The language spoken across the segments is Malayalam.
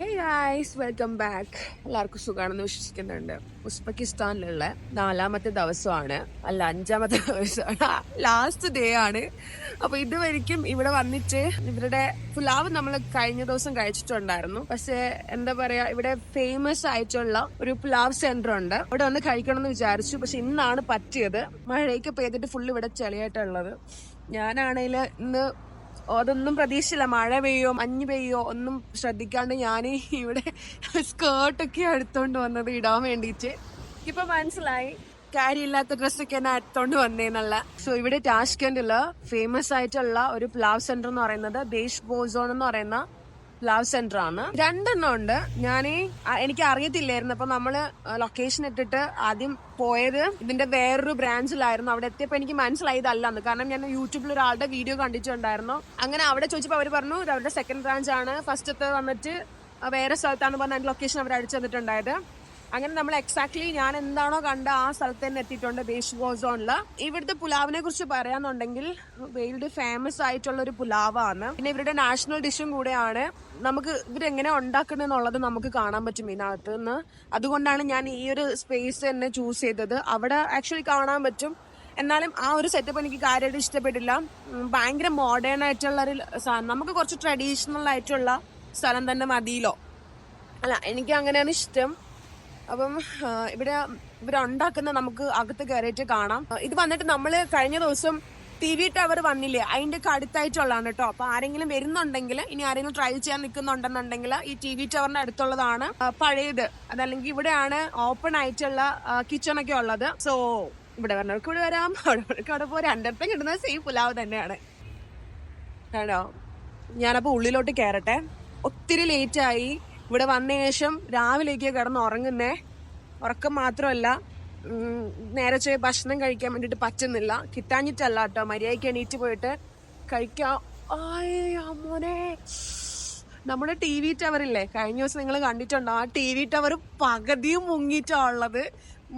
വെൽക്കം ബാക്ക് എല്ലാവർക്കും സുഖമാണെന്ന് വിശ്വസിക്കുന്നുണ്ട്. ഉസ്ബെക്കിസ്ഥാനിലുള്ള നാലാമത്തെ ദിവസമാണ്. അല്ല അഞ്ചാമത്തെ ദിവസമാണ്. ലാസ്റ്റ് ഡേ ആണ്. അപ്പൊ ഇതുവരെയ്ക്കും ഇവിടെ വന്നിട്ട് ഇവരുടെ പുലാവ് നമ്മൾ കഴിഞ്ഞ ദിവസം കഴിച്ചിട്ടുണ്ടായിരുന്നു. പക്ഷെ എന്താ പറയാ ഇവിടെ ഫേമസ് ആയിട്ടുള്ള ഒരു പുലാവ് സെന്റർ ഉണ്ട്. ഇവിടെ വന്ന് കഴിക്കണം എന്ന് വിചാരിച്ചു. പക്ഷെ ഇന്നാണ് പറ്റിയത്. മഴയൊക്കെ പെയ്തിട്ട് ഫുള്ള് ഇവിടെ ചെളിയായിട്ടുള്ളത് ഞാനാണെങ്കിൽ ഇന്ന് അതൊന്നും പ്രതീക്ഷിച്ചില്ല മഴ പെയ്യോ മഞ്ഞ് പെയ്യോ ഒന്നും ശ്രദ്ധിക്കാണ്ട് ഞാൻ ഇവിടെ സ്കേർട്ടൊക്കെ എടുത്തോണ്ട് വന്നത് ഇടാൻ വേണ്ടിയിട്ട് ഇപ്പൊ മനസ്സിലായി. കാര്യമില്ലാത്ത ഡ്രസ്സൊക്കെ എന്നെ എടുത്തോണ്ട് വന്നേന്നല്ല. സോ ഇവിടെ ടാഷ്കൻഡിൽ ഫേമസ് ആയിട്ടുള്ള ഒരു പ്ലാവ് സെന്റർ എന്ന് പറയുന്നത് ദേശ് ബോസോൺ എന്ന് പറയുന്ന പ്ലാവ് സെന്റർ ആണ്. രണ്ടെണ്ണം ഉണ്ട്. ഞാൻ എനിക്ക് അറിയത്തില്ലായിരുന്നു അപ്പൊ നമ്മൾ ലൊക്കേഷൻ ഇട്ടിട്ട് ആദ്യം പോയത് ഇതിന്റെ വേറൊരു ബ്രാഞ്ചിലായിരുന്നു അവിടെ എത്തിയപ്പോ എനിക്ക് മനസ്സിലായി ഇതല്ലെന്ന് കാരണം ഞാൻ യൂട്യൂബിൽ ഒരാളുടെ വീഡിയോ കണ്ടിട്ടുണ്ടായിരുന്നു. അങ്ങനെ അവിടെ ചോദിച്ചപ്പോൾ അവർ പറഞ്ഞു ഇത് അവരുടെ സെക്കൻഡ് ബ്രാഞ്ച് ആണ്. ഫസ്റ്റത്തെ വന്നിട്ട് വേറെ സ്ഥലത്താണ് പറഞ്ഞ ലൊക്കേഷൻ അവർ അടിച്ചു തന്നിട്ടുണ്ടായത്. അങ്ങനെ നമ്മൾ എക്സാക്ട്ലി ഞാൻ എന്താണോ കണ്ട ആ സ്ഥലത്ത് തന്നെ എത്തിയിട്ടുണ്ട് ബേസ് ഗോസോണിൽ ഇവിടുത്തെ പുലാവിനെ കുറിച്ച് പറയാന്നുണ്ടെങ്കിൽ വേൾഡ് ഫേമസ് ആയിട്ടുള്ള ഒരു പുലാവാണ്. പിന്നെ ഇവരുടെ നാഷണൽ ഡിഷും കൂടെയാണ്. നമുക്ക് ഇവരെങ്ങനെ ഉണ്ടാക്കണെന്നുള്ളത് നമുക്ക് കാണാൻ പറ്റും ഇതിനകത്ത് നിന്ന്. അതുകൊണ്ടാണ് ഞാൻ ഈ ഒരു സ്പേസ് തന്നെ ചൂസ് ചെയ്തത്. അവിടെ ആക്ച്വലി കാണാൻ പറ്റും. എന്നാലും ആ ഒരു സെറ്റപ്പ് എനിക്ക് കാര്യമായിട്ട് ഇഷ്ടപ്പെട്ടില്ല. ഭയങ്കര മോഡേൺ ആയിട്ടുള്ള ഒരു നമുക്ക് കുറച്ച് ട്രഡീഷണൽ ആയിട്ടുള്ള സ്ഥലം തന്നെ മതിയിലോ അല്ല എനിക്ക് അങ്ങനെയാണ് ഇഷ്ടം. അപ്പം ഇവിടെ ഇവരുണ്ടാക്കുന്ന നമുക്ക് അകത്ത് കയറിയിട്ട് കാണാം. ഇത് വന്നിട്ട് നമ്മൾ കഴിഞ്ഞ ദിവസം ടി വി ടവർ വന്നില്ലേ? അതിന്റെ അടുത്തായിട്ടുള്ളതാണ് കേട്ടോ അപ്പൊ ആരെങ്കിലും വരുന്നുണ്ടെങ്കിൽ ഇനി ആരെങ്കിലും ട്രൈ ചെയ്യാൻ നിൽക്കുന്നുണ്ടെന്നുണ്ടെങ്കിൽ ഈ ടി വി ടവറിന്റെ അടുത്തുള്ളതാണ് പഴയത്. അതല്ലെങ്കിൽ ഇവിടെയാണ് ഓപ്പൺ ആയിട്ടുള്ള കിച്ചൺ ഒക്കെ ഉള്ളത്. സോ ഇവിടെ വരണവർക്ക് ഇവിടെ വരാം. അവിടെ അവിടെ പോരാ. രണ്ടിടത്തും കിട്ടുന്നത് സെയിം പുലാവ് തന്നെയാണ്. ആണോ ഞാനപ്പോൾ ഉള്ളിലോട്ട് കയറട്ടെ ഒത്തിരി ലേറ്റായി ഇവിടെ വന്ന ശേഷം രാവിലേക്ക് കിടന്ന് ഉറങ്ങുന്നേ. ഉറക്കം മാത്രമല്ല നേരെ ചെയ്ത് ഭക്ഷണം കഴിക്കാൻ വേണ്ടിയിട്ട് പറ്റുന്നില്ല. കിട്ടാഞ്ഞിട്ടല്ല കേട്ടോ മര്യാദയ്ക്ക് എണീറ്റ് പോയിട്ട് കഴിക്കാം. മോനെ. നമ്മുടെ ടി വി ടവറില്ലേ? കഴിഞ്ഞ ദിവസം നിങ്ങൾ കണ്ടിട്ടുണ്ടോ? ആ ടി വി ടവർ പകുതിയും മുങ്ങിയിട്ടാ ഉള്ളത്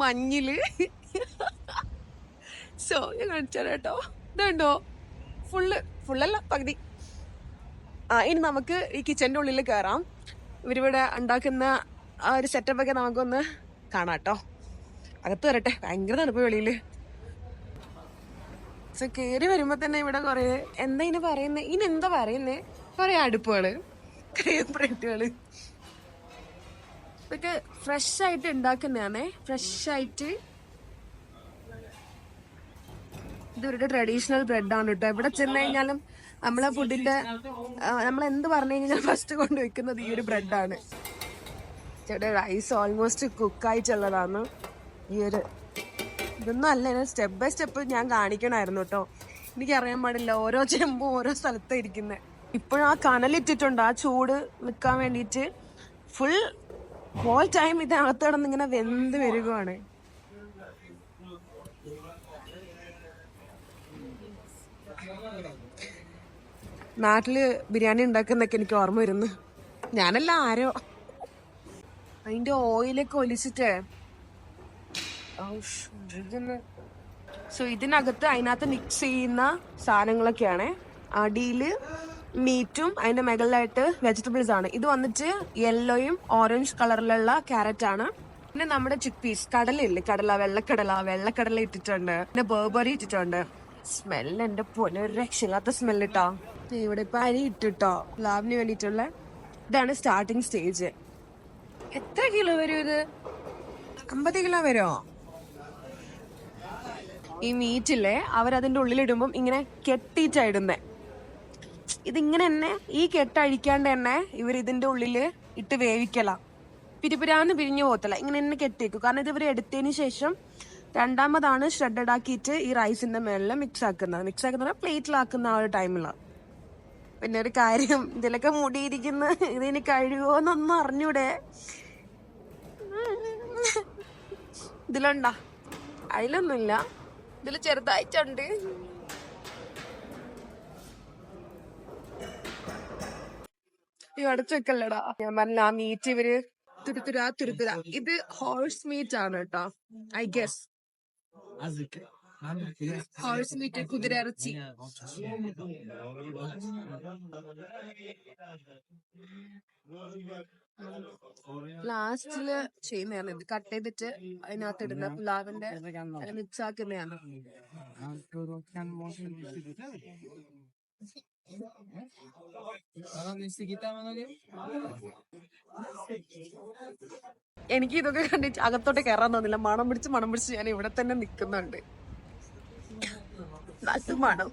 മഞ്ഞിൽ. സോ ഞാൻ കാണിച്ചാൽ കേട്ടോ. ഇതുണ്ടോ ഫുള്ള് ഫുള്ളല്ല പകുതി. ആ ഇനി നമുക്ക് ഈ കിച്ചന്റെ ഉള്ളിൽ കയറാം ഇവരിവിടെ ഉണ്ടാക്കുന്ന ആ ഒരു സെറ്റപ്പ് ഒക്കെ നമുക്കൊന്ന് കാണാം കേട്ടോ അകത്ത് വരട്ടെ ഭയങ്കര തണുപ്പ് വെളിയിൽ സോ കയറി വരുമ്പോൾ തന്നെ ഇവിടെ കുറെ എന്താ ഇനി പറയുന്നേ? ഇനി എന്താ പറയുന്നേ? കൊറേ അടുപ്പുകൾ ക്രേപ്പറേറ്റുകൾ ഇതൊക്കെ ഫ്രഷ് ആയിട്ട് ഉണ്ടാക്കുന്നതാണേ. ഫ്രഷ് ആയിട്ട് ഇത് ഇവരുടെ ട്രഡീഷണൽ ബ്രെഡ് ആണ് കേട്ടോ എവിടെ ചെന്ന് കഴിഞ്ഞാലും നമ്മളെ ഫുഡിന്റെ നമ്മൾ എന്ത് പറഞ്ഞു കഴിഞ്ഞാൽ ഫസ്റ്റ് കൊണ്ട് വെക്കുന്നത് ഈ ഒരു ബ്രെഡാണ്. ചേട്ടാ റൈസ് ഓൾമോസ്റ്റ് കുക്കായിട്ടുള്ളതാണ് ഈ ഒരു ഇതൊന്നും അല്ല സ്റ്റെപ്പ് ബൈ സ്റ്റെപ്പ് ഞാൻ കാണിക്കണമായിരുന്നു കേട്ടോ. എനിക്കറിയാൻ പാടില്ല ഓരോ ചെമ്പും ഓരോ സ്ഥലത്ത് ഇരിക്കുന്നത് ഇപ്പോഴും ആ കനലിട്ടിട്ടുണ്ട് ആ ചൂട് നിൽക്കാൻ വേണ്ടിയിട്ട്. ഫുൾ ഹോൾ ടൈം ഇതിനകത്ത് കിടന്ന് ഇങ്ങനെ വെന്ത് വരികയാണ് നാട്ടിൽ ബിരിയാണി ഉണ്ടാക്കുന്നൊക്കെ എനിക്ക് ഓർമ്മ വരുന്നു. ഞാനല്ല ആരോ. അതിന്റെ ഓയിലൊക്കെ ഒലിച്ചിട്ട്. സോ ഇതിനകത്ത് അതിനകത്ത് മിക്സ് ചെയ്യുന്ന സാധനങ്ങളൊക്കെയാണ്. അടിയിൽ മീറ്റും അതിന്റെ മുകളിലായിട്ട് വെജിറ്റബിൾസ് ആണ്. ഇത് വന്നിട്ട് യെല്ലോയും ഓറഞ്ച് കളറിലുള്ള ക്യാരറ്റ് ആണ്. പിന്നെ നമ്മുടെ ചിക്ക് പീസ് കടലയില്ലേ? കടല വെള്ളക്കടല വെള്ളക്കടല ഇട്ടിട്ടുണ്ട്. പിന്നെ ബേബറി ഇട്ടിട്ടുണ്ട്. സ്മെല്ല് എന്റെ പൊന്നൊരു രക്ഷയില്ലാത്ത സ്മെല്ല് ഇട്ടോ. ഇവിടെ ഇപ്പൊ അരി ഇട്ടിട്ടോ ലാബിന് വേണ്ടിയിട്ടുള്ള ഇതാണ് സ്റ്റാർട്ടിങ് സ്റ്റേജ് എത്ര കിലോ വരും ഇത്? അമ്പത് കിലോ വരുമോ ഈ മീറ്റില്ലേ അവരതിന്റെ ഉള്ളിലിടുമ്പം ഇങ്ങനെ കെട്ടിയിട്ടാ ഇടുന്നേ. ഇതിങ്ങനെ തന്നെ ഈ കെട്ടഴിക്കാണ്ട് തന്നെ ഇവർ ഇതിന്റെ ഉള്ളിൽ ഇട്ട് വേവിക്കല. പിരിപുരാന്ന് പിരിഞ്ഞു പോകത്തില്ല ഇങ്ങനെ തന്നെ കെട്ടിയേക്കും. കാരണം ഇത് ഇവർ എടുത്തതിന് ശേഷം രണ്ടാമതാണ് ഷ്രെഡഡ് ആക്കിയിട്ട് ഈ റൈസിന്റെ മേളിൽ മിക്സ് ആക്കുന്നത്. മിക്സ് ആക്കുന്ന പ്ലേറ്റിലാക്കുന്ന ആ ഒരു ടൈമിലാണ് പിന്നെ ഒരു കാര്യം ഇതിലൊക്കെ മുടിയിരിക്കുന്ന ഇതിന് കഴിയുമോന്നൊന്നും അറിഞ്ഞൂടെ? ഇതിലുണ്ടാ? അതിലൊന്നുമില്ല. ഇതിൽ ചെറുതായിട്ടുണ്ട്. അടച്ചു വെക്കല്ലടാ. ഞാൻ പറഞ്ഞ ആ മീറ്റ് ഇവർ തുരുത്തുരാ തുരുത്തുരാ ഇത് ഹോഴ്സ് മീറ്റ് ആണ് കേട്ടോ ഐ ഗസ് ഹോഴ്സ് മീറ്റ് കുതിര ഇറച്ചി ലാസ്റ്റിൽ ചെയ്യുന്നതാണ് ഇത് കട്ട് ചെയ്തിട്ട് അതിനകത്ത് ഇടുന്ന പുലാവിന്റെ മിക്സ് ആക്കുന്നതാണ്. എനിക്ക് ഇതൊക്കെ കണ്ടിട്ട് അകത്തോട്ട് കയറാൻ തോന്നില്ല. മണം പിടിച്ച് മണം പിടിച്ച് ഞാൻ ഇവിടെ തന്നെ നിൽക്കുന്നുണ്ട്. നല്ല മണം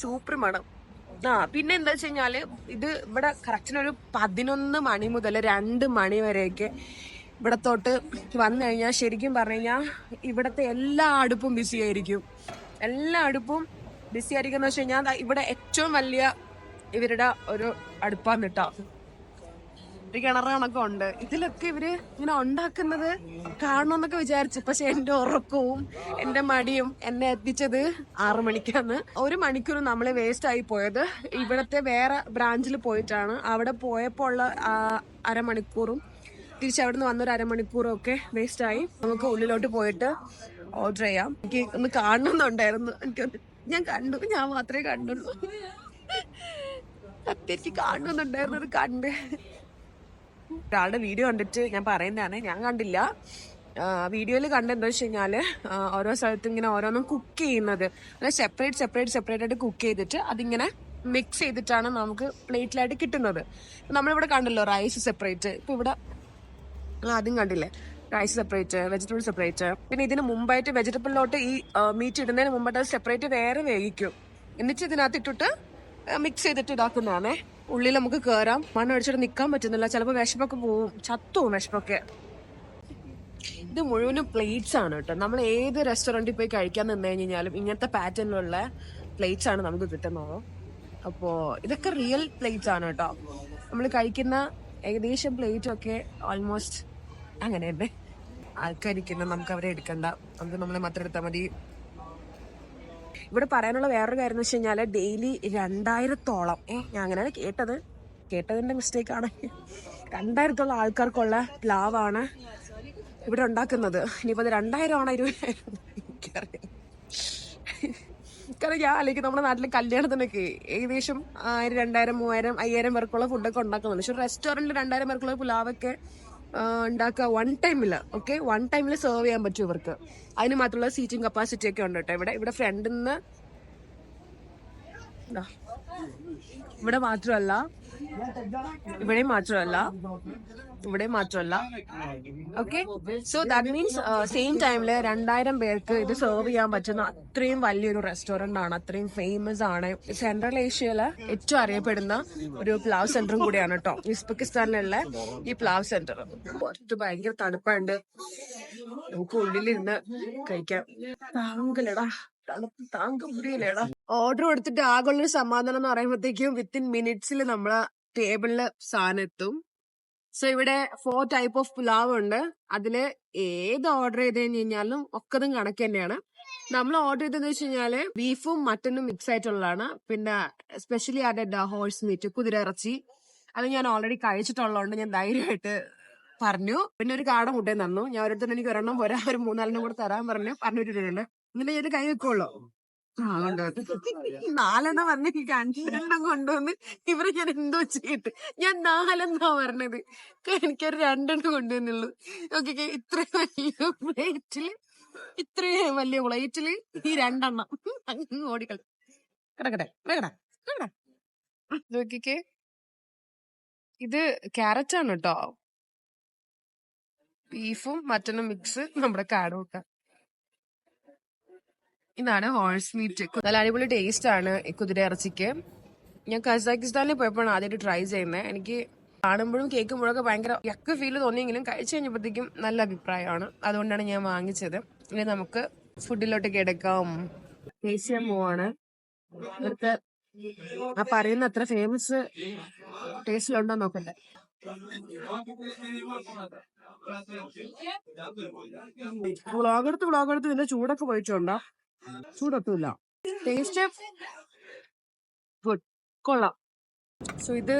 സൂപ്പർ മണം. ആ പിന്നെ എന്താ വെച്ച് കഴിഞ്ഞാൽ ഇത് ഇവിടെ കറക്റ്റിന് ഒരു പതിനൊന്ന് മണി മുതൽ രണ്ട് മണി വരെയൊക്കെ ഇവിടത്തോട്ട് വന്നു കഴിഞ്ഞാൽ ശരിക്കും പറഞ്ഞു കഴിഞ്ഞാൽ ഇവിടത്തെ എല്ലാ അടുപ്പും ബിസി ആയിരിക്കും. എല്ലാ അടുപ്പും ബിസി ആയിരിക്കും എന്ന് വെച്ച് കഴിഞ്ഞാൽ ഇവിടെ ഏറ്റവും വലിയ ഇവരുടെ ഒരു അടുപ്പാന്ന് കേട്ടോ. ഒരു കിണറ് കണക്കം ഉണ്ട്. ഇതിലൊക്കെ ഇവർ ഇങ്ങനെ ഉണ്ടാക്കുന്നത് കാണണമെന്നൊക്കെ വിചാരിച്ചു. പക്ഷെ എന്റെ ഉറക്കവും എന്റെ മടിയും എന്നെ എത്തിച്ചത് ആറു മണിക്കാണ്. ഒരു മണിക്കൂർ നമ്മൾ വേസ്റ്റ് ആയി പോയത്. ഇവിടത്തെ വേറെ ബ്രാഞ്ചിൽ പോയിട്ടാണ്. അവിടെ പോയപ്പോൾ ഉള്ള അരമണിക്കൂറും തിരിച്ച് അവിടെ നിന്ന് വന്നൊരു അരമണിക്കൂറും ഒക്കെ വേസ്റ്റ് ആയി. നമുക്ക് ഉള്ളിലോട്ട് പോയിട്ട് ഓർഡർ ചെയ്യാം. എനിക്ക് ഒന്ന് കാണണമെന്നുണ്ടായിരുന്നു എനിക്ക് ഞാൻ കണ്ടു. ഞാൻ മാത്രമേ കണ്ടുള്ളൂ. സത്യം എനിക്ക് കാണണമെന്നുണ്ടായിരുന്നു അത് കണ്ട്. ഒരാളുടെ വീഡിയോ കണ്ടിട്ട് ഞാൻ പറയുന്നതാണ് ഞാൻ കണ്ടില്ല. വീഡിയോയിൽ കണ്ട എന്താ വെച്ച് കഴിഞ്ഞാൽ ഓരോ സ്ഥലത്തും ഇങ്ങനെ ഓരോന്നും കുക്ക് ചെയ്യുന്നത്. അതായത് സെപ്പറേറ്റ് സെപ്പറേറ്റ് സെപ്പറേറ്റ് ആയിട്ട് കുക്ക് ചെയ്തിട്ട് അതിങ്ങനെ മിക്സ് ചെയ്തിട്ടാണ് നമുക്ക് പ്ലേറ്റിലായിട്ട് കിട്ടുന്നത്. നമ്മളിവിടെ കണ്ടല്ലോ റൈസ് സെപ്പറേറ്റ് ഇപ്പൊ ഇവിടെ ആദ്യം കണ്ടില്ലേ? റൈസ് സെപ്പറേറ്റ് വെജിറ്റബിൾ സെപ്പറേറ്റ് പിന്നെ ഇതിന് മുമ്പായിട്ട് വെജിറ്റബിളിലോട്ട് ഈ മീറ്റ് ഇടുന്നതിന് മുമ്പായിട്ട് അത് സെപ്പറേറ്റ് വേറെ വേവിക്കും. എന്നിട്ട് ഇതിനകത്ത് ഇട്ടിട്ട് മിക്സ് ചെയ്തിട്ട് ഇതാക്കുന്നതാണേ. ഉള്ളിൽ നമുക്ക് കേറാം. മണ്ണടിച്ചിട്ട് നിക്കാൻ പറ്റുന്നില്ല. ചിലപ്പോൾ വിശപ്പൊക്കെ പോവും. ചത്തുവും വിശപ്പൊക്കെ. ഇത് മുഴുവനും പ്ലേറ്റ്സ് ആണ് കേട്ടോ. നമ്മൾ ഏത് റെസ്റ്റോറന്റിൽ പോയി കഴിക്കാൻ നിന്ന് കഴിഞ്ഞാലും ഇങ്ങനത്തെ പാറ്റേണിലുള്ള പ്ലേറ്റ്സ് ആണ് നമുക്ക് കിട്ടുന്നത്. അപ്പോ ഇതൊക്കെ റിയൽ പ്ലേറ്റ്സ് ആണ് കേട്ടോ. നമ്മൾ കഴിക്കുന്ന ഏകദേശം പ്ലേറ്റ് ഒക്കെ ഓൾമോസ്റ്റ് അങ്ങനെ തന്നെ ആൾക്കാരിക്കുന്ന നമുക്ക് അവരെ എടുക്കണ്ട. നമുക്ക് നമ്മളെ മാത്രം എടുത്താൽ മതി. ഇവിടെ പറയാനുള്ള വേറൊരു കാര്യം എന്ന് വെച്ച് കഴിഞ്ഞാൽ ഡെയിലി രണ്ടായിരത്തോളം. ഏ ഞാൻ അങ്ങനെയാണ് കേട്ടത്. കേട്ടതിന്റെ മിസ്റ്റേക്ക് ആണ്. രണ്ടായിരത്തോളം ആൾക്കാർക്കുള്ള പ്ലാവാണ് ഇവിടെ ഉണ്ടാക്കുന്നത്. ഇനിയിപ്പോൾ അത് രണ്ടായിരം ആണോ ഇരുപതിനായിരം എനിക്കറിയാം കാരണം ഞാൻ അല്ലെങ്കിൽ നമ്മുടെ നാട്ടിൽ കല്യാണത്തിനൊക്കെ ഏകദേശം ആയിരം രണ്ടായിരം മൂവായിരം അയ്യായിരം പേർക്കുള്ള ഫുഡൊക്കെ ഉണ്ടാക്കുന്നുണ്ട്. പക്ഷെ റെസ്റ്റോറന്റിൽ രണ്ടായിരം പേർക്കുള്ള പുലാവൊക്കെ ഉണ്ടാക്കുക. വൺ ടൈമിൽ ഓക്കെ വൺ ടൈമിൽ സെർവ് ചെയ്യാൻ പറ്റും ഇവർക്ക്. അതിന് മാത്രമുള്ള സീറ്റിംഗ് കപ്പാസിറ്റി ഒക്കെ ഉണ്ട് കേട്ടോ ഇവിടെ. ഇവിടെ ഫ്രണ്ടിൽ നിന്ന്. ഇവിടെ മാത്രമല്ല. ഇവിടെ മാത്രമല്ല. ഇവിടെ മാത്രമല്ല. Okay so that means same ടൈമിൽ രണ്ടായിരം പേർക്ക് ഇത് സെർവ് ചെയ്യാൻ പറ്റുന്ന അത്രയും വലിയൊരു റെസ്റ്റോറന്റ് ആണ്. അത്രയും ഫേമസ് ആണ്. സെൻട്രൽ ഏഷ്യയിലെ ഏറ്റവും അറിയപ്പെടുന്ന ഒരു പ്ലാവ് സെന്ററും കൂടിയാണ് കേട്ടോ ഉസ്ബെക്കിസ്ഥാനിലുള്ള ഈ പ്ലാവ് സെന്റർ പുറത്ത് ഭയങ്കര തണുപ്പുണ്ട് നമുക്ക് ഉള്ളിലിരുന്ന് കഴിക്കാം. താങ്കലടാ. തണുപ്പ് താങ്ക മുറിയില്ലേടാ ഓർഡർ കൊടുത്തിട്ട് ആകെ ഒരു സമാധാനം എന്ന് പറയുമ്പോഴത്തേക്കും വിത്തിൻ മിനിറ്റ്സിൽ നമ്മളെ ടേബിളിൽ സാധനം എത്തും. സോ ഇവിടെ ഫോർ ടൈപ്പ് ഓഫ് പുലാവ് ഉണ്ട്. അതിൽ ഏത് ഓർഡർ ചെയ്ത് കഴിഞ്ഞ് കഴിഞ്ഞാലും ഒക്കതും കണക്ക് തന്നെയാണ്. നമ്മൾ ഓർഡർ ചെയ്തതെന്ന് വെച്ച് കഴിഞ്ഞാൽ ബീഫും മട്ടനും മിക്സ് ആയിട്ടുള്ളതാണ്. പിന്നെ സ്പെഷ്യലി ആഡഡ് ഹോഴ്സ് മീറ്റ് കുതിര ഇറച്ചി. അത് ഞാൻ ഓൾറെഡി കഴിച്ചിട്ടുള്ളതുകൊണ്ട് ഞാൻ ധൈര്യമായിട്ട് പറഞ്ഞു. പിന്നെ ഒരു കാട മുട്ടയും തന്നു. ഞാൻ ഒരിടത്തുനിന്ന് എനിക്ക് ഒരെണ്ണം പോരാ. ഒരു മൂന്നാലെണ്ണം കൂടെ തരാൻ പറഞ്ഞു. പറഞ്ഞിട്ടുണ്ട് ഇങ്ങനെ ഞാൻ കൈ വെക്കുള്ളൂ. നാലെണ്ണം പറഞ്ഞ് അഞ്ചെണ്ണം കൊണ്ടുവന്ന് ഇവരെ ഞാൻ എന്തോ ചെയ്തിട്ട്. ഞാൻ നാലെന്നാ പറഞ്ഞത്. എനിക്കൊരു രണ്ടെണ്ണം കൊണ്ടുവന്നുള്ളൂ. ഓക്കെ ഇത്രയും വലിയ പ്ലേറ്റിൽ ഇത്രയും വലിയ പ്ലേറ്റിൽ ഈ രണ്ടെണ്ണം. അങ്ങ് ഓടിക്കളി. കിടക്കട്ടെ കിടക്കട്ടെ കിടക്കട്ടെ നോക്കിക്കേ ഇത് ക്യാരറ്റ് ആണ് കേട്ടോ. ബീഫും മറ്റൊന്നും മിക്സ് നമ്മുടെ കാട് കൂട്ടാം ഇതാണ് ഹോഴ്സ് മീറ്റ് നല്ല അടിപൊളി ടേസ്റ്റ് ആണ് കുതിര ഇറച്ചിക്ക്. ഞാൻ കസാക്കിസ്ഥാനിൽ പോയപ്പോഴാണ് ആദ്യമായിട്ട് ട്രൈ ചെയ്യുന്നത് എനിക്ക് കാണുമ്പോഴും കേൾക്കുമ്പോഴൊക്കെ ഭയങ്കര യക്ക് ഫീൽ തോന്നിയെങ്കിലും കഴിച്ചു കഴിഞ്ഞപ്പോഴത്തേക്കും നല്ല അഭിപ്രായമാണ്. അതുകൊണ്ടാണ് ഞാൻ വാങ്ങിച്ചത്. ഇനി നമുക്ക് ഫുഡിലോട്ട് കിടക്കാം. ടേസ്റ്റ് പോവാണ്. ഇവിടുത്തെ ആ പറയുന്ന അത്ര ഫേമസ് ടേസ്റ്റിലുണ്ടോ നോക്കട്ടെ. ബ്ലോഗ് വ്ളോഗെടുത്ത് ഇതിന്റെ ചൂടൊക്കെ പോയിട്ടുണ്ടോ? ചൂടൊട്ടുമില്ല ടേസ്റ്റ് ഗുഡ്. കൊള്ളാം. സോ ഇത്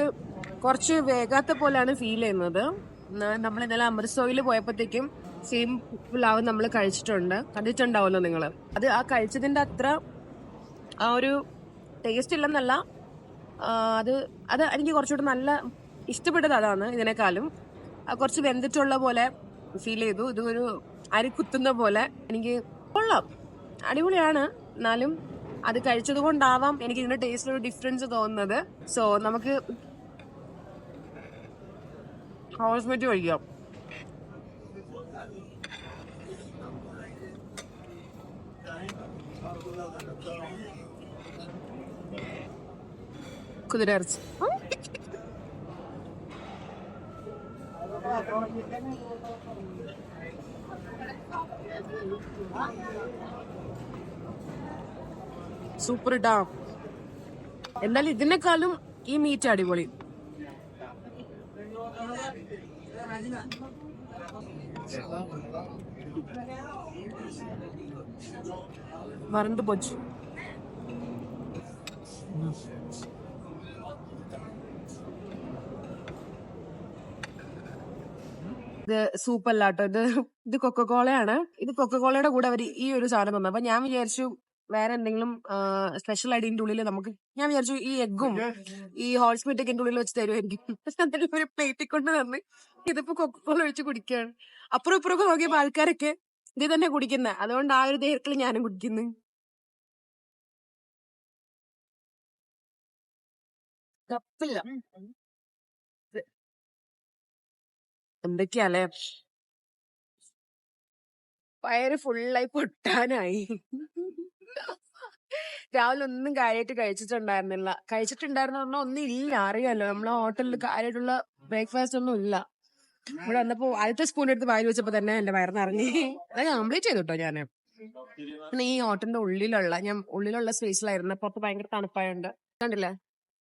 കുറച്ച് വേഗാത്ത പോലെയാണ് ഫീൽ ചെയ്യുന്നത്. നമ്മൾ ഇന്നലെ അമൃത്സോയിൽ പോയപ്പോഴത്തേക്കും സെയിം പുലാവ് നമ്മൾ കഴിച്ചിട്ടുണ്ട്. കണ്ടിട്ടുണ്ടാവുമല്ലോ നിങ്ങൾ അത് ആ കഴിച്ചതിന്റെ അത്ര ആ ഒരു ടേസ്റ്റ് ഇല്ലെന്നല്ല. അത് അത് എനിക്ക് കുറച്ചുകൂടെ നല്ല ഇഷ്ടപ്പെട്ടത് അതാണ് ഇതിനേക്കാളും. കുറച്ച് വെന്തിട്ടുള്ള പോലെ ഫീൽ ചെയ്തു. ഇത് ഒരു അരി കുത്തുന്ന പോലെ എനിക്ക് കൊള്ളാം. അടിപൊളിയാണ്. എന്നാലും അത് കഴിച്ചത് കൊണ്ടാവാം. എനിക്ക് ഇതിന്റെ ടേസ്റ്റിൽ ഒരു ഡിഫറൻസ് തോന്നുന്നത്. സോ നമുക്ക് ഹൗസ് മെറ്റ് കഴിക്കാം. കുതിരയിറച്ചി സൂപ്പർ ഇട്ടാ എന്നാൽ ഇതിനേക്കാളും ഈ മീറ്റ് അടിപൊളി. മറന്നു പോച്ചു. ഇത് സൂപ്പ് അല്ല കേട്ടോ ഇത് ഇത് കൊക്കക്കോളയാണ് ഇത് കൊക്കക്കോളയുടെ കൂടെ അവർ ഈ ഒരു സാധനം തന്നു. അപ്പൊ ഞാൻ വിചാരിച്ചു വേറെ എന്തെങ്കിലും സ്പെഷ്യൽ ആയിട്ട് ഇതിന്റെ ഉള്ളിൽ നമുക്ക് ഞാൻ വിചാരിച്ചു ഈ എഗ്ഗും ഈ ഹോൾസ് മീറ്റൊക്കെ ഇതിന്റെ ഉള്ളിൽ വെച്ച് തരുമായിരിക്കും പക്ഷെ ഒരു പ്ലേറ്റിൽ കൊണ്ട് തന്ന് ഇതിപ്പോ കൊക്കക്കോള ഒഴിച്ച് കുടിക്കുകയാണ് അപ്പുറം ഇപ്പുറമൊക്കെ നോക്കിയപ്പോ ആൾക്കാരൊക്കെ ഇത് തന്നെ കുടിക്കുന്നത് അതുകൊണ്ട് ആ ഒരു ദേഹത്തിൽ ഞാനും കുടിക്കുന്നു. കപ്പില്ല. എന്തൊക്കെയാലേ വയറ് ഫുള്ളായി പൊട്ടാനായി. രാവിലെ ഒന്നും കാര്യമായിട്ട് കഴിച്ചിട്ടുണ്ടായിരുന്നില്ല. കഴിച്ചിട്ടുണ്ടായിരുന്ന പറഞ്ഞാൽ ഒന്നും ഇല്ല അറിയാലോ. നമ്മളെ ഹോട്ടലിൽ കാര്യമായിട്ടുള്ള ബ്രേക്ക്ഫാസ്റ്റ് ഒന്നും ഇല്ല. ഇവിടെ വന്നപ്പോ ആദ്യത്തെ സ്പൂൺ എടുത്ത് വായിൽ വെച്ചപ്പോ തന്നെ എന്റെ വയറിനിറങ്ങി അത് കംപ്ലീറ്റ് ചെയ്തു കേട്ടോ ഞാൻ. പിന്നെ ഈ ഹോട്ടലിന്റെ ഉള്ളിലുള്ള ഞാൻ ഉള്ളിലുള്ള സ്പേസിലായിരുന്നു. പുറത്ത് ഭയങ്കര തണുപ്പായുണ്ട്. കണ്ടില്ലേ?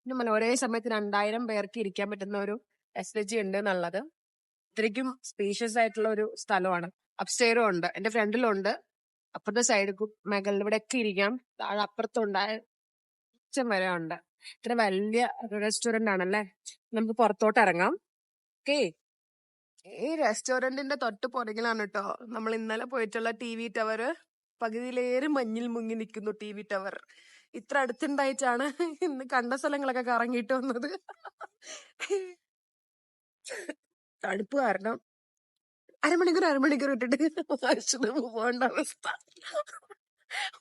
പിന്നെ ഒരേ സമയത്ത് രണ്ടായിരം പേർക്ക് ഇരിക്കാൻ പറ്റുന്ന ഒരു ഫെസിലിറ്റി ഉണ്ട് എന്നുള്ളത്. ഇത്രയ്ക്കും സ്പീഷ്യസ് ആയിട്ടുള്ള ഒരു സ്ഥലമാണ്. അപ്സ്റ്റെയറും ഉണ്ട്. എന്റെ ഫ്രണ്ടിലും ഉണ്ട്. അപ്പുറത്തെ സൈഡ് മേഖല ഇവിടെ ഒക്കെ ഇരിക്കാം. താഴെ അപ്പുറത്തുണ്ടായ ഉച്ചം വരെ ഉണ്ട്. ഇത്ര വലിയ റെസ്റ്റോറന്റ് ആണല്ലേ? നമുക്ക് പുറത്തോട്ട് ഇറങ്ങാം. ഓക്കേ? ഈ റെസ്റ്റോറന്റിന്റെ തൊട്ട് പുറകിലാണ് കേട്ടോ നമ്മൾ ഇന്നലെ പോയിട്ടുള്ള ടി വി ടവർ. പകുതിയിലേറെ മഞ്ഞിൽ മുങ്ങി നിൽക്കുന്നു ടി വി ടവർ. ഇത്ര അടുത്തുണ്ടായിട്ടാണ് ഇന്ന് കണ്ട സ്ഥലങ്ങളൊക്കെ കറങ്ങിയിട്ട് വന്നത്. തണുപ്പ് കാരണം അരമണിക്കൂർ അരമണിക്കൂർ ഇട്ടിട്ട് ആശുപത്രി പോകേണ്ട അവസ്ഥ.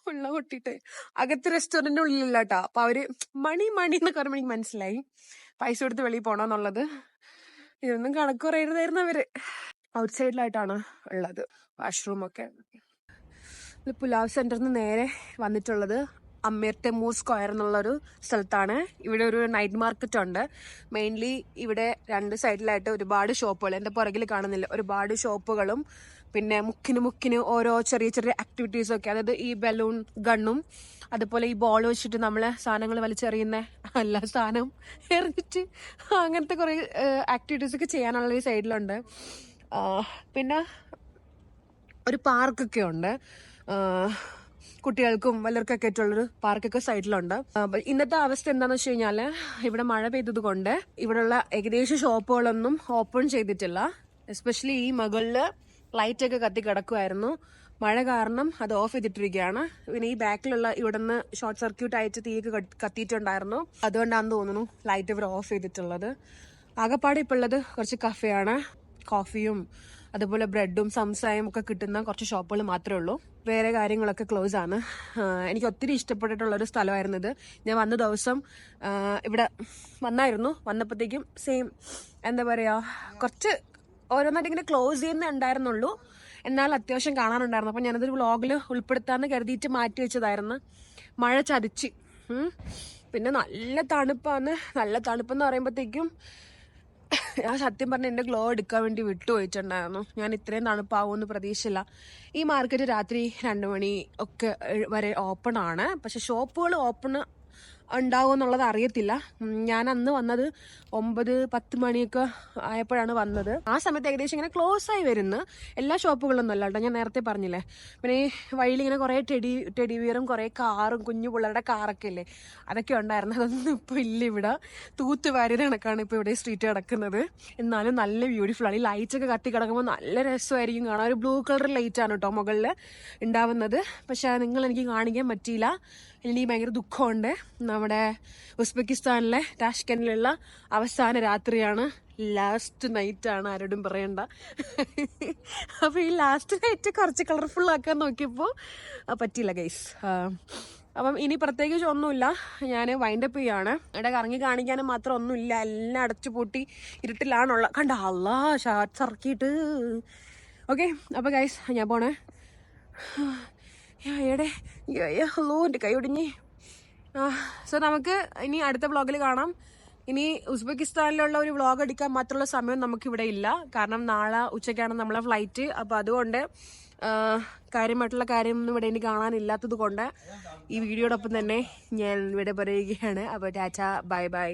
ഉള്ള പൊട്ടിട്ട്. അകത്ത് റെസ്റ്റോറന്റിന്റെ ഉള്ളിലില്ല കേട്ടോ അപ്പൊ അവർ മണി മണി എന്നൊക്കെ പറയുമ്പോൾ എനിക്ക് മനസ്സിലായി. പൈസ കൊടുത്ത് വെളിയിൽ പോണോന്നുള്ളത് ഇതൊന്നും കണക്ക് പറയരുതായിരുന്നു അവർ. ഔട്ട് സൈഡിലായിട്ടാണ് ഉള്ളത്. വാഷ്റൂമൊക്കെ. പുലാവ് സെന്ററിൽ നിന്ന് നേരെ വന്നിട്ടുള്ളത്. അമീർ ടെമൂർ സ്ക്വയർ എന്നുള്ളൊരു സ്ഥലത്താണ്. ഇവിടെ ഒരു നൈറ്റ് മാർക്കറ്റ് ഉണ്ട്. മെയിൻലി ഇവിടെ രണ്ട് സൈഡിലായിട്ട് ഒരുപാട് ഷോപ്പുകൾ. എന്റെ പുറകിൽ കാണുന്നില്ല. ഒരുപാട് ഷോപ്പുകളും പിന്നെ മുക്കിന് മുക്കിന് ഓരോ ചെറിയ ചെറിയ ആക്ടിവിറ്റീസും ഒക്കെ. അതായത് ഈ ബലൂൺ ഗണ്ണും അതുപോലെ ഈ ബോൾ വെച്ചിട്ട് നമ്മൾ സാധനങ്ങൾ വലിച്ചെറിയുന്ന എല്ലാ സാധനവും എറിഞ്ഞിട്ട് അങ്ങനത്തെ കുറേ ആക്ടിവിറ്റീസ് ഒക്കെ ചെയ്യാനുള്ള ഈ സൈഡിലുണ്ട്. പിന്നെ ഒരു പാർക്കൊക്കെ ഉണ്ട്. കുട്ടികൾക്കും വല്ലവർക്കൊക്കെ ആയിട്ടുള്ളൊരു പാർക്കൊക്കെ സൈഡിലുണ്ട് ഇന്നത്തെ അവസ്ഥ എന്താണെന്ന് വെച്ച് കഴിഞ്ഞാൽ ഇവിടെ മഴ പെയ്തത് കൊണ്ട് ഇവിടെയുള്ള ഏകദേശം ഷോപ്പുകളൊന്നും ഓപ്പൺ ചെയ്തിട്ടില്ല. എസ്പെഷ്യലി ഈ മകളിൽ ലൈറ്റ് ഒക്കെ കത്തി കിടക്കുമായിരുന്നു മഴ കാരണം അത് ഓഫ് ചെയ്തിട്ടിരിക്കുകയാണ്. പിന്നെ ഈ ബാക്കിലുള്ള ഇവിടുന്ന് ഷോർട്ട് സർക്യൂട്ട് ആയിട്ട് തീയൊക്കെ കത്തി- കത്തിയിട്ടുണ്ടായിരുന്നു. അതുകൊണ്ടാണെന്ന് തോന്നുന്നു ലൈറ്റ് ഇവർ ഓഫ് ചെയ്തിട്ടുള്ളത്. ആകപ്പാടെ ഇപ്പോൾ ഉള്ളത് കുറച്ച് കഫേയാണ് കോഫിയും അതുപോലെ ബ്രെഡും സംസായും ഒക്കെ കിട്ടുന്ന കുറച്ച് ഷോപ്പുകൾ മാത്രമേ ഉള്ളൂ. വേറെ കാര്യങ്ങളൊക്കെ ക്ലോസ് ആണ്. എനിക്ക് ഒത്തിരി ഇഷ്ടപ്പെട്ടിട്ടുള്ള ഒരു സ്ഥലമായിരുന്നു ഇത്. ഞാൻ വന്ന ദിവസം ഇവിടെ വന്നായിരുന്നു. വന്നപ്പോഴത്തേക്കും സെയിം എന്താ പറയാ കുറച്ച് ഓരോന്നായിട്ട് ഇങ്ങനെ ക്ലോസ് ചെയ്യുന്നേ ഉണ്ടായിരുന്നുള്ളൂ. എന്നാൽ അത്യാവശ്യം കാണാനുണ്ടായിരുന്നു. അപ്പം ഞാനതൊരു വ്ളോഗിൽ ഉൾപ്പെടുത്താന്ന് കരുതിയിട്ട് മാറ്റി വെച്ചതായിരുന്നു. മഴ ചതിച്ച്. പിന്നെ നല്ല തണുപ്പാണ്. നല്ല തണുപ്പെന്ന് പറയുമ്പോഴത്തേക്കും ഞാൻ സത്യം പറഞ്ഞ എന്റെ ഗ്ലോ എടുക്കാൻ വേണ്ടി വിട്ടുപോയിട്ടുണ്ടായിരുന്നു. ഞാൻ ഇത്രയും തണുപ്പാവുമെന്ന് പ്രതീക്ഷയില്ല. ഈ മാർക്കറ്റ് രാത്രി രണ്ട് മണി ഒക്കെ വരെ ഓപ്പൺ ആണ്. പക്ഷെ ഷോപ്പുകൾ ഓപ്പൺ ഉണ്ടാവും എന്നുള്ളത് അറിയത്തില്ല. ഞാൻ അന്ന് വന്നത് ഒമ്പത് പത്ത് മണിയൊക്കെ ആയപ്പോഴാണ് വന്നത്. ആ സമയത്ത് ഏകദേശം ഇങ്ങനെ ക്ലോസ് ആയി വരുന്നു. എല്ലാ ഷോപ്പുകളൊന്നും അല്ല കേട്ടോ. ഞാൻ നേരത്തെ പറഞ്ഞില്ലേ. പിന്നെ ഈ വഴിയിൽ ഇങ്ങനെ കുറേ ടെഡി ടെഡി കുറെ കുറേ കുഞ്ഞു പിള്ളേരുടെ കാറൊക്കെ ഇല്ലേ? അതൊക്കെ ഉണ്ടായിരുന്നു. അതൊന്നും ഇപ്പോൾ ഇല്ല ഇവിടെ. തൂത്തുവാരിയുടെ കണക്കാണ് ഇപ്പോൾ ഇവിടെ സ്ട്രീറ്റ് കിടക്കുന്നത്. എന്നാലും നല്ല ബ്യൂട്ടിഫുൾ ആണ്. ഈ ലൈറ്റ്സ് ഒക്കെ കത്തി കിടക്കുമ്പോൾ നല്ല രസമായിരിക്കും കാണാൻ. ഒരു ബ്ലൂ കളർ ലൈറ്റ് ആണ് കേട്ടോ മുകളിൽ ഉണ്ടാവുന്നത്. പക്ഷെ നിങ്ങൾ എനിക്ക് കാണിക്കാൻ പറ്റിയില്ല. എനിക്ക് ഭയങ്കര ദുഃഖമുണ്ട്. നമ്മുടെ ഉസ്ബെക്കിസ്ഥാനിലെ ടാഷ്കനിലുള്ള അവസാന രാത്രിയാണ് ലാസ്റ്റ് നൈറ്റ് ആണ് ആരോടും പറയണ്ട. അപ്പൊ ഈ ലാസ്റ്റ് നൈറ്റ് കുറച്ച് കളർഫുൾ ആക്കാൻ നോക്കിയപ്പോൾ പറ്റിയില്ല ഗൈസ് അപ്പം ഇനി പ്രത്യേകിച്ച് ഒന്നുമില്ല. ഞാൻ വൈൻഡപ്പ് ചെയ്യാണ്. ഇവിടെ കറങ്ങി കാണിക്കാനും മാത്രം ഒന്നുമില്ല. എല്ലാം അടച്ചു പൂട്ടി ഇരുട്ടിലാണുള്ള കണ്ട? അല്ലാ ഷാർട്ട്സ് ഇറക്കിയിട്ട്. ഓക്കെ അപ്പോൾ ഗൈസ് ഞാൻ പോണേ. എടെ ഹലോ എന്റെ കൈ ഒടിഞ്ഞ്. സോ നമുക്ക് ഇനി അടുത്ത വ്ളോഗിൽ കാണാം. ഇനി ഉസ്ബെക്കിസ്ഥാനിലുള്ള ഒരു വ്ളോഗ് എടുക്കാൻ മാത്രമുള്ള സമയം നമുക്കിവിടെ ഇല്ല. കാരണം നാളെ ഉച്ചയ്ക്കാണ് നമ്മളെ ഫ്ലൈറ്റ് അപ്പോൾ അതുകൊണ്ട് കാര്യമായിട്ടുള്ള കാര്യമൊന്നും ഇവിടെ ഇനി കാണാനില്ലാത്തത് കൊണ്ട് ഈ വീഡിയോടൊപ്പം തന്നെ ഞാൻ ഇവിടെ പറയുകയാണ്. അപ്പോൾ ടാറ്റ ബൈ ബൈ.